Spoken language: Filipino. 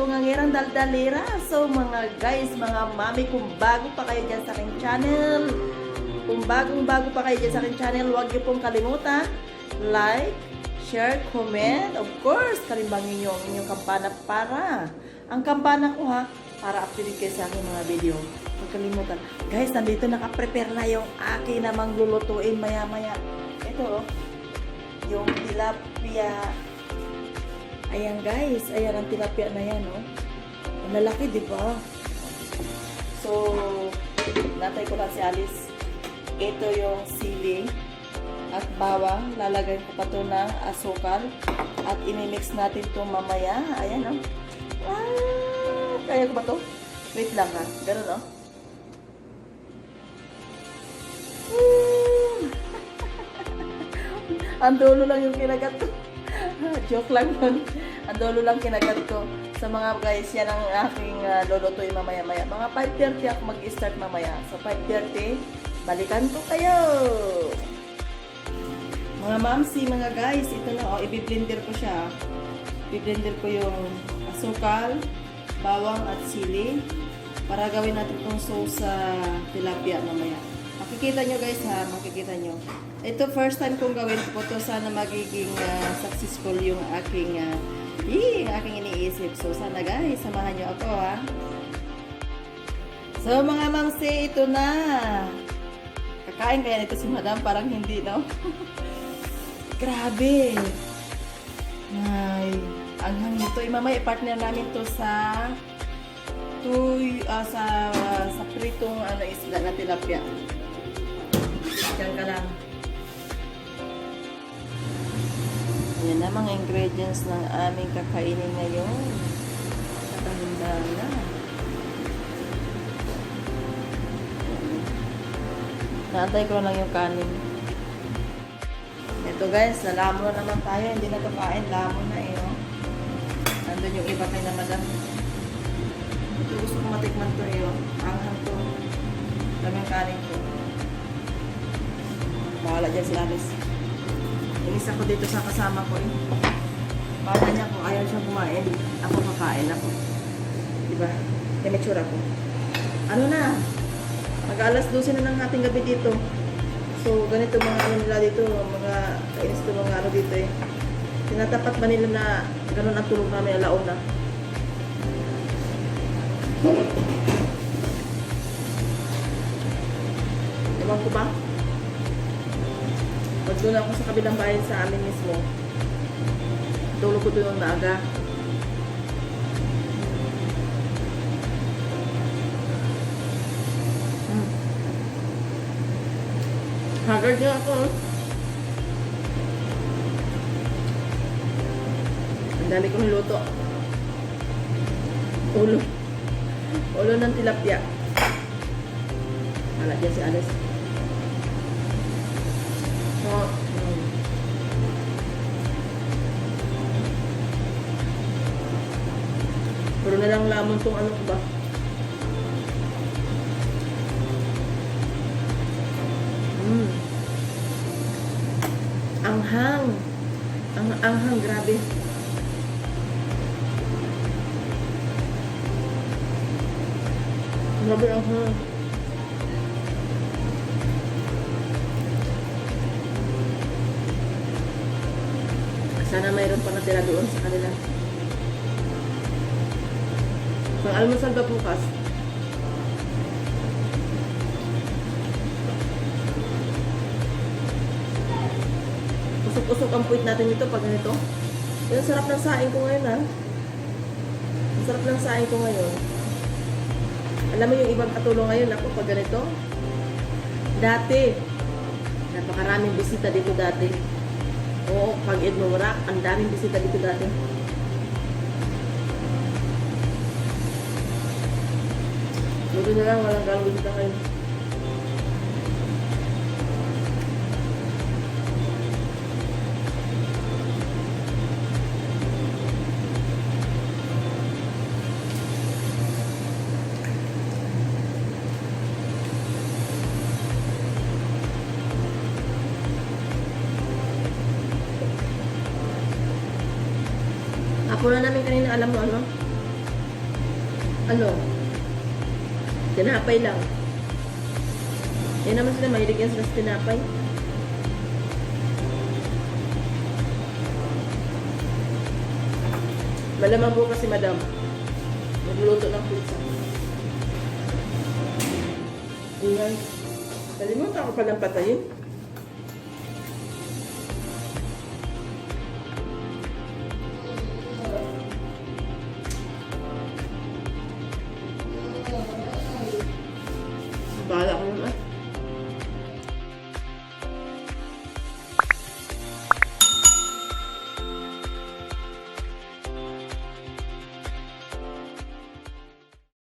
bungangirang daldalera. So mga guys, mga mami, kung bago pa kayo dyan sa aking channel, kung bagong bago pa kayo dyan sa aking channel, huwag niyo pong kalimutan, like, share, comment, of course, kalimbangin niyo ang inyong kampana para, ang kampana ko ha, para update kayo sa aking mga video. Huwag kalimutan. Guys, nandito nakaprepare na yung aking namang lulutuin maya-maya. Ito oh, yung tilapia. Ayan guys, ayan ang tilapia na yan oh. Ang lalaki, di ba? So, natay ko lang si Alice. Ito yung sili at bawang. Lalagay ko pa to ng asukal. At imimix natin to mamaya. Ayan oh. Ah, kaya ko ba to? Wait lang ha. Ganun oh. Hmm. Ang dulo lang yung kinagat ko. Joke lang yun. Ang dulo lang kinagat ko. Sa mga guys, yan ang aking uh, lulutuin mamaya-maya. Mga 5.30 ako mag-start mamaya. So 5.30, balikan ko kayo. Mga mamsi, mga guys, ito na, oh, i-blender ko siya. I-blender ko yung asukal, bawang at sili para gawin natin itong sauce sa tilapia mamaya. Makikita nyo guys ha, makikita nyo. Ito first time kong gawin ko to. Sana magiging ah, successful yung aking, uh, yung aking iniisip. So sana guys, samahan nyo ako ha. So mga mamsi, ito na. Kakain kaya nito si madam, parang hindi no? Grabe. Ay, ang hang nito. Imamay, partner namin to sa to, ah, sa sa pritong ano isda na tilapia. Diyan ka lang. Yan na mga ingredients ng aming kakainin ngayon. Nakahanda na. Naantay ko lang yung kanin. Ito guys, nalamon na naman tayo. Hindi na ito kain. Lamon na eh. Oh. Nandun yung iba kay na madam. Ito gusto ko matikman to eh. Oh. Anghang to. Daming kanin ko. Bahala dyan si Alice. Inis ako dito sa kasama ko eh. Bahala niya kung ayaw siya kumain. Ako kakain ako. Diba? May mature ako. Ano na? Mag-alas 12 na ng ating gabi dito. So, ganito mga ano nila dito, mga kainis to mga ano dito eh. Tinatapat ba nila na ganun ang tulog namin alauna? Ewan ko ba? Doon ako sa kabilang bayan sa amin mismo, tulog ko doon maaga. Hmm. Haggard nga ako. Ang dami kong luto. Ulo. Ulo ng tilapia. Wala dyan si Alice. Puro na lang lamon tong ano ba? Mm. Anghang. Ang anghang, grabe. Grabe ang anghang. Sana mayroon pa natira doon sa kanila. Pang almusal ba bukas? Usok-usok ang puwit natin ito pag ganito. Yung sarap ng saing ko ngayon ha. Ang sarap ng saing ko ngayon. Alam mo yung ibang katulong ngayon ako pag ganito? Dati, napakaraming bisita dito dati. Oo, pag Edmora, ang daming bisita dito dati. Buti na lang, walang galong bisita ngayon. Ako na namin kanina alam mo ano? Ano? Tinapay lang. Yan naman sila, mahilig yan sa tinapay. Malamang bukas si Madam. Magluluto ng pizza. Ingay. Kalimutan ko palang patayin.